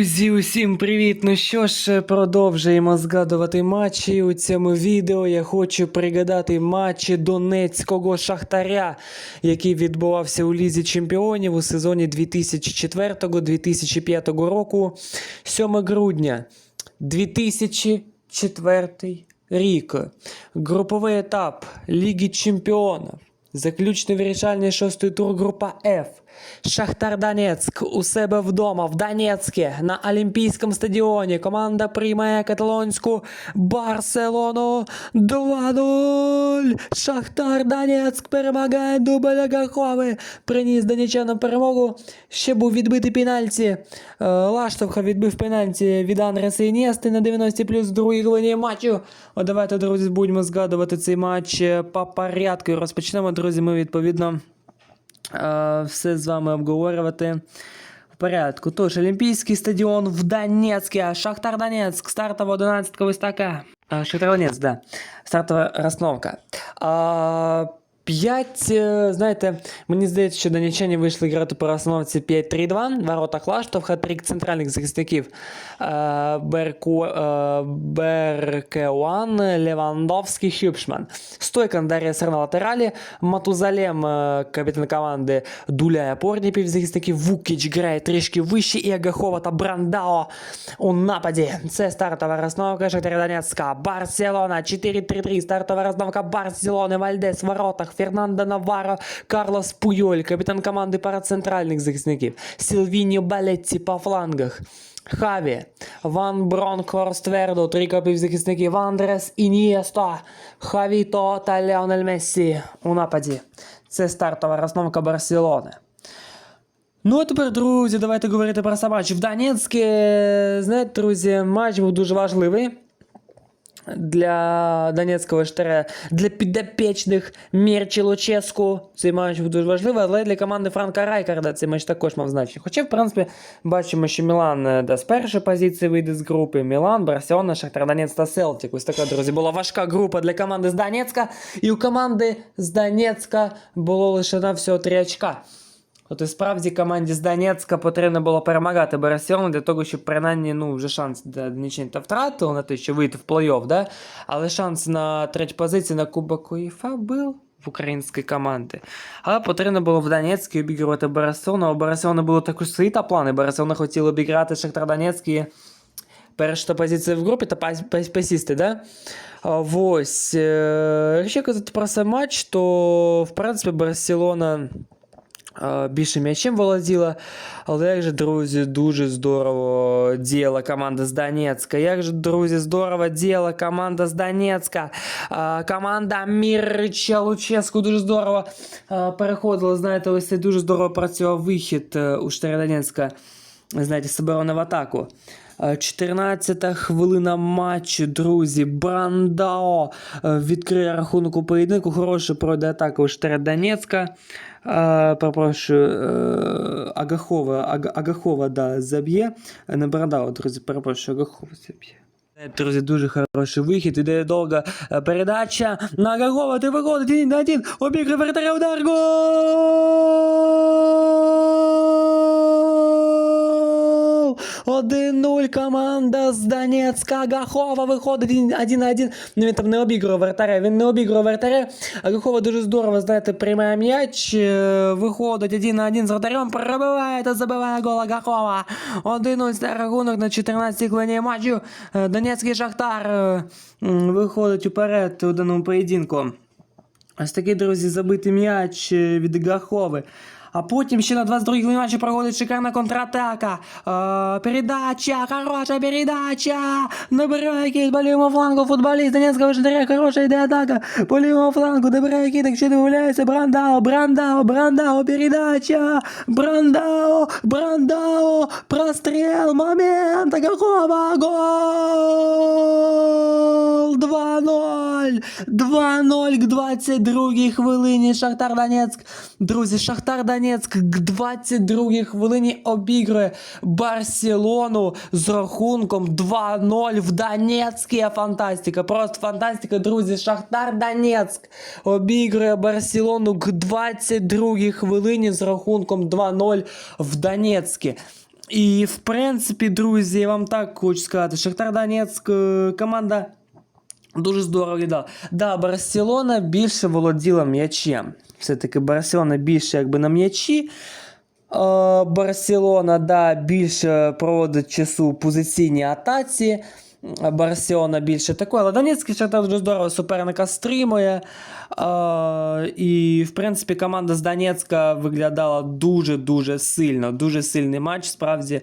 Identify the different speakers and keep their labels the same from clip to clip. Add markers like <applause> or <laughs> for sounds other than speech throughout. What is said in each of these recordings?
Speaker 1: Друзі, усім привіт! Ну що ж, продовжуємо згадувати матчі. У цьому відео я хочу пригадати матчі Донецького Шахтаря, який відбувався у Лізі Чемпіонів у сезоні 2004-2005 року, 7 грудня 2004 рік. Груповий етап Ліги Чемпіонів. Заключний вирішальний шостий тур група F. Шахтар Донецьк у себе вдома в Донецьку на Олімпійському стадіоні. Команда приймає каталонську Барселону 2-0. Шахтар Донецьк перемагає дубля Гахови. Приніс донечанам перемогу. Ще був відбитий пенальті. Е, Лаштовха відбив пенальті від Андреса Інєсти на 90 плюс в другій хвилині матчу. О, давайте, друзі, будемо згадувати цей матч е, по порядку. Розпочнемо, друзі, ми відповідно е, все з вами обговорювати. Порядку. Тож, Олімпійський стадіон в Донецке. Шахтар Донецьк. Стартова 11 ось така. Шахтар Донецьк, да. Стартова розновка. А, 5, е, знаєте, мені здається, що донеччані вийшли грати по розстановці 5-3-2. Ворота Клаштов, хат-трик центральних захисників. Е, Берку, е, Беркеуан, Левандовський, Хюбшман. Стойкан Дар'я Сер на латералі. Матузалем, е, капітан команди, дуляє опорні півзахисників. Вукіч грає трішки вище. І Агахова та Брандао у нападі. Це стартова розновка Шахтаря Донецька. Барселона 4-3-3. Стартова розновка Барселони. Вальдес в Воротах. Фернандо Наваро. Карлос Пуйоль. Капітан команди пара центральних захисників. Сілвіньо Балетті по флангах. Хаві, Ван Бронхорст Вердо, три півзахисників, Андрес Ін'єсто, Хавіто та Леонель Мессі у нападі. Це стартова розновка Барселони. Ну а тепер, друзі, давайте говорити про сам матч. В Донецьку, знаєте, друзі, матч був дуже важливий для Донецького штаря, для підопічних Мірчі Луческу. Цей матч дуже важливий, але для команди Франка Райкарда цей матч також мав значення. Хоча, в принципі, бачимо, що Мілан е, да, з першої позиції вийде з групи. Мілан, Барселона, Шахтар Донець та Селтик. Ось така, друзі, була важка група для команди з Донецька. І у команди з Донецька було лише на всього 3 очка. І справді команді з Донецька потрібно було перемагати Барселону для того, щоб принаймні ну, вже шанс нічого втратили на те, що вийти в плей-офф, да? але шанс на третю позицію на Кубок УЄФА був в української команди. Але потрібно було в Донецьку обігрувати Барселону. У Барселони було також свої та плани. Барселона хотіла обіграти Шахтар Донецький. Перша позиція в групі та пас- пас- пасісти, да? А, Ось. е, Якщо казати про сам матч, то в принципі Барселона більше м'ячем володіла. Але як же, друзі, дуже здорово діяла команда з Донецька. Як же, друзі, здорово діяла команда з Донецька. Команда Мірча Луческу дуже здорово переходила. Знаєте, ось це дуже здорово працював вихід е, у Штаря Донецька. Знаєте, оборони в атаку. Е, 14 хвилина матчу, друзі. Брандао е, відкриє рахунок у поєдинку. Хороше пройде атака у Донецька. Е, Перепрошую, е, Агахова, Ага- Агахова да, заб'є. Не Брандао, друзі, перепрошую, Агахова заб'є. Друзі, дуже хороший вихід, іде довга передача. На Агахова, ти виходить один на один. Обігрує вратаря удар. Гол! 1-0 команда з Донецька. Агахова виходить один- один на один. Ну він там не обігрує вратаря, він не обігрує вратаря. Агахова дуже здорово, знаєте, приймає м'яч, е, виходить один на один з вратарем, пробиває та забиває гол Агахова. 1-0 рахунок на 14-й хвилині матчу. Е, Донецький Шахтар е, виходить уперед у даному поєдинку. Ось такий, друзі, забитий м'яч від Гахови. А потім ще на 22-й хвилині матчі проходить шикарна контратака. Е, передача, хороша передача. Набирає кіт по лівому флангу футболіст Донецького Шахтаря. Хороша йде атака. По лівому флангу набирає кіт, якщо домовляється. Брандао, Брандао, Брандао, передача. Брандао, Брандао, простріл, момент, Гахова, гол! 2-0! 2-0 к 22-й хвилині Шахтар Донецьк. Друзі, Шахтар Донецьк к 22-й хвилині обігрує Барселону з рахунком 2-0 в Донецьке. Фантастика, просто фантастика, друзі. Шахтар Донецьк обігрує Барселону к 22-й хвилині з рахунком 2-0 в Донецьке. І, в принципі, друзі, я вам так хочу сказати, Шахтар Донецьк е, команда Дуже здорово виглядала. Да, Барселона більше володіла м'ячем. Все-таки Барселона більше якби на м'ячі. Барселона, да, більше проводить часу позиційній атаці. Барселона більше такої, але Донецький Шахтар дуже здорово суперника стримує. І, в принципі, команда з Донецька виглядала дуже-дуже сильно. Дуже сильний матч. Справді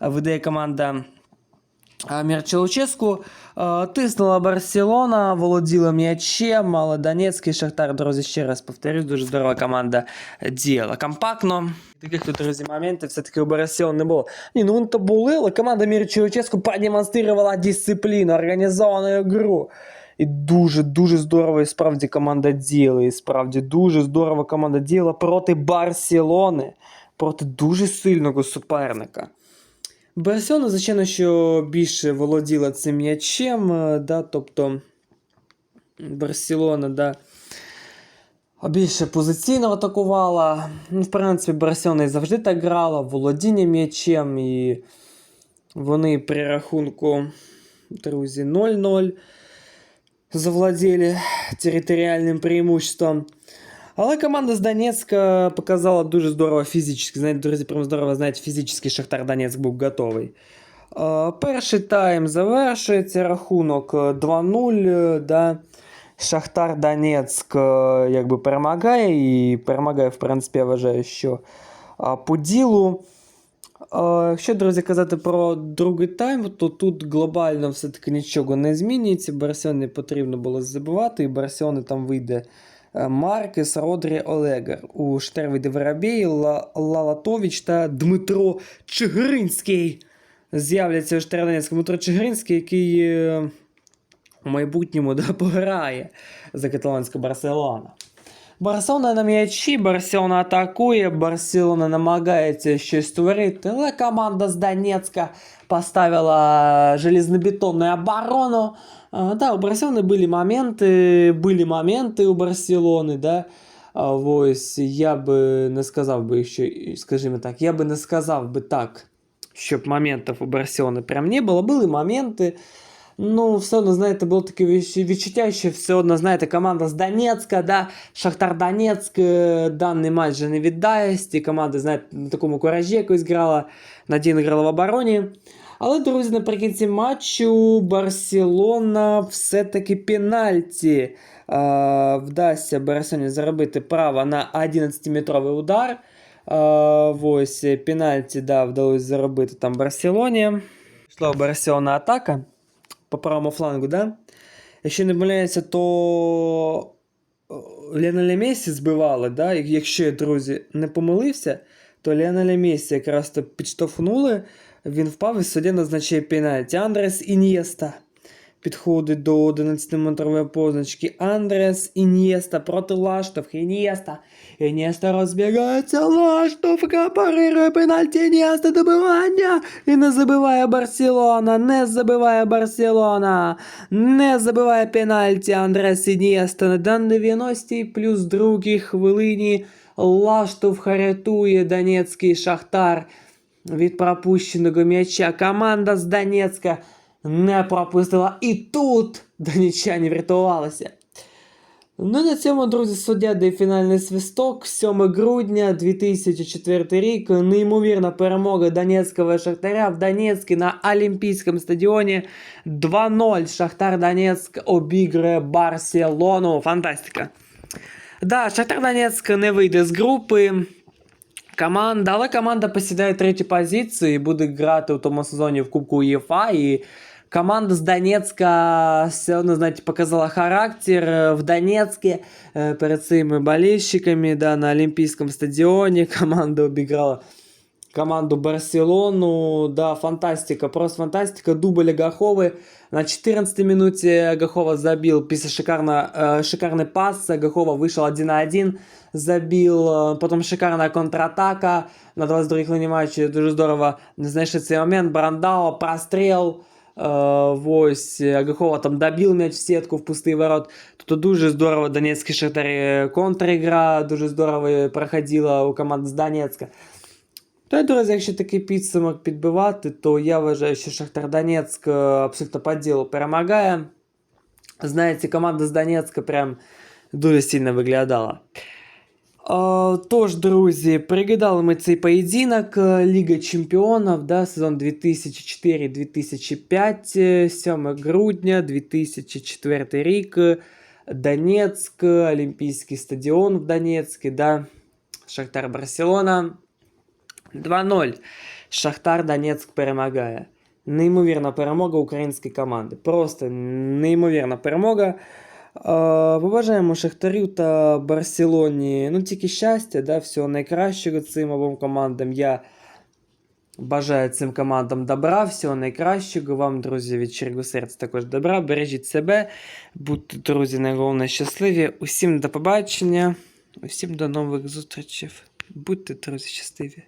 Speaker 1: видає команда. А Мірчелуческу е, тиснула Барселона, володіла м'ячем, але Донецький Шахтар, друзі, ще раз повторюсь, дуже здорова команда діяла. Компактно. Таких тут, друзі, моментів все-таки у Барселони не було. Ні, ну то були, але команда Мірчелуческу продемонструвала дисципліну, організовану гру. І дуже-дуже здорово і справді команда діяла. І справді дуже здорово команда діяла проти Барселони, проти дуже сильного суперника. Барселона, звичайно, що більше володіла цим м'ячем, е, да, тобто Барселона, да, більше позиційно атакувала. Ну, в принципі, Барселона і завжди так грала, володіння м'ячем, і вони при рахунку, друзі, 0-0 завладіли територіальним преимуществом. Але команда з Донецька показала дуже здорово фізично. Знаєте, друзі, прям здорово, знаєте, фізично Шахтар Донецьк був готовий. Е, перший тайм завершується, рахунок е, 2-0. е, Да. Шахтар Донецьк е, якби перемагає і перемагає, в принципі, я вважаю, що е, по ділу. Е, Якщо, друзі, казати про другий тайм, то тут глобально все-таки нічого не змінюється. Барселоні потрібно було забивати, і Барселони там вийде е, Маркес, Родрі, Олегер, У Штервіді Ла- Лалатович та Дмитро Чигиринський. З'являться у Штер Дмитро Чигиринський, який е, у майбутньому <laughs> да, пограє за каталонську Барселону. Барселона на м'ячі, Барселона атакує, Барселона намагається щось створити, але команда з Донецька поставила железнобетонну оборону. А, да, у Барселони були моменти, були моменти у Барселони, да. А, ось я би не сказав би, що, скажімо так, я би не сказав би так, щоб моментів у Барселони прям не було. Були моменти. Ну, все одно, знаєте, було таке відч- відчуття, що все одно, знаєте, команда з Донецька, да, Шахтар Донецьк е, даний матч вже не віддасть, і команда, знаєте, на такому куражі якось грала, надійно грала в обороні. Але, друзі, наприкінці матчу Барселона все-таки пенальті е, вдасться Барселоні заробити право на 11-метровий удар. Е, ось пенальті да, вдалося заробити там Барселоні. Пішла у Барселона атака По правому флангу, да? Якщо не помиляється, то Ліонеля Месі збивали, да? Якщо я, друзі, не помилився, то Ліонеля Месі якраз то підштовхнули, він впав і суддя назначає пенальті. Андрес Ін'єста підходить до 11-метрової позначки. Андрес Ін'єста проти Лаштовки. Ін'єста. Ін'єста розбігається. Лаштовка парирує пенальті. Ін'єста добивання. І не забиває Барселона. Не забиває Барселона. Не забиває пенальті Андрес Ін'єста. На 90-й плюс другій хвилині Лаштовка рятує Донецький Шахтар від пропущеного м'яча. Команда з Донецька не пропустила. І тут донеччані врятувалися. Ну, на цьому, друзі, суддя дає фінальний свисток. 7 грудня 2004 рік. Неймовірна перемога Донецького Шахтаря в Донецьку на Олімпійському стадіоні. 2-0. Шахтар Донецьк обігрує Барселону. Фантастика. Да, Шахтар Донецьк не вийде з групи. Команда, але команда посідає третю позицію і буде грати у тому сезоні в Кубку УЄФА. І команда з Донецька все одно, знаєте, показала характер е, в Донецьку е, перед своїми болельщиками, да, на Олімпійському стадіоні. <laughs> Команда обіграла команду Барселону. Да, фантастика, просто фантастика. Дубль Агаховы. На 14 минуте Агахова забил, після шикарно, э, шикарный пас, Агахова вышел 1 на 1, забил, э, потом шикарная контратака на 22 хвилині матчі, дуже здорово знайшли цей момент, Брандao, простріл, э, ось, Агахова там добил мяч в сетку в пустий ворот, тут дуже здорово Донецький Шахтар контр-игра, дуже здорово проходила у команди з Донецька. Та, друзі, якщо такий підсумок підбивати, то я вважаю, що Шахтар Донецьк е, абсолютно по ділу перемагає. Знаєте, команда з Донецька прям дуже сильно виглядала. А, Тож, друзі, пригадали ми цей поєдинок е, Ліга Чемпіонів, да, сезон 2004-2005, е, 7 грудня 2004 рік. е, Донецьк, Олімпійський стадіон в Донецьку, да, Шахтар Барселона. 2-0. Шахтар Донецьк перемагає. Неймовірна перемога української команди. Просто неймовірна перемога. Побажаємо Шахтарю та Барселоні. Ну, тільки щастя, да, всього найкращого цим обом командам. Я бажаю цим командам добра, всього найкращого. Вам, друзі, від щирого серця також добра. Бережіть себе, будьте, друзі, найголовніше щасливі. Усім до побачення, усім до нових зустрічей. Будьте, друзі, щасливі.